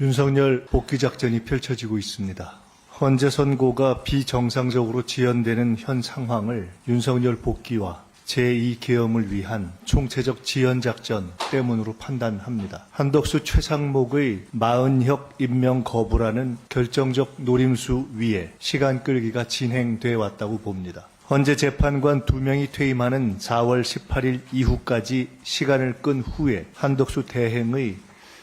윤석열 복귀 작전이 펼쳐지고 있습니다. 헌재 선고가 비정상적으로 지연되는 현 상황을 윤석열 복귀와 제2계엄을 위한 총체적 지연작전 때문으로 판단합니다. 한덕수 최상목의 마은혁 임명 거부라는 결정적 노림수 위에 시간 끌기가 진행돼 왔다고 봅니다. 헌재 재판관 두 명이 퇴임하는 4월 18일 이후까지 시간을 끈 후에 한덕수 대행의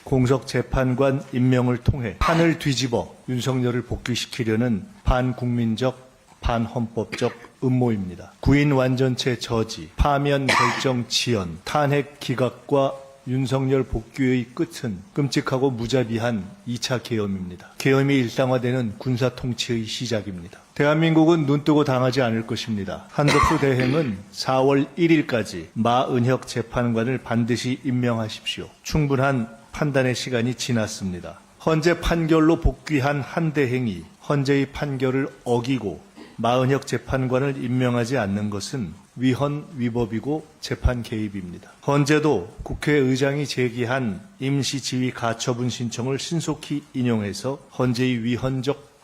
공석 재판관 임명을 통해 판을 뒤집어 윤석열을 복귀시키려는 반국민적 반헌법적 음모입니다. 구인 완전체 저지, 파면 결정 지연, 탄핵 기각과 윤석열 복귀의 끝은 끔찍하고 무자비한 2차 계엄입니다. 계엄이 일상화되는 군사 통치의 시작입니다. 대한민국은 눈뜨고 당하지 않을 것입니다. 한덕수 대행은 4월 1일까지 마은혁 재판관을 반드시 임명하십시오. 충분한 판단의 시간이 지났습니다. 헌재 판결로 복귀한 한 대행이 헌재의 판결을 어기고 마은혁 재판관을 임명하지 않는 것은 위헌 위법이고 재판 개입입니다. 헌재도 국회의장이 제기한 임시 지휘 가처분 신청을 신속히 인용해서 헌재의 위헌적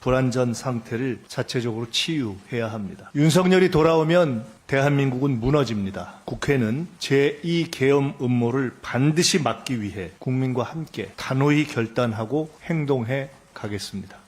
불안전 상태를 자체적으로 치유해야 합니다. 윤석열이 돌아오면 대한민국은 무너집니다. 국회는 제2계엄 음모를 반드시 막기 위해 국민과 함께 단호히 결단하고 행동해 가겠습니다.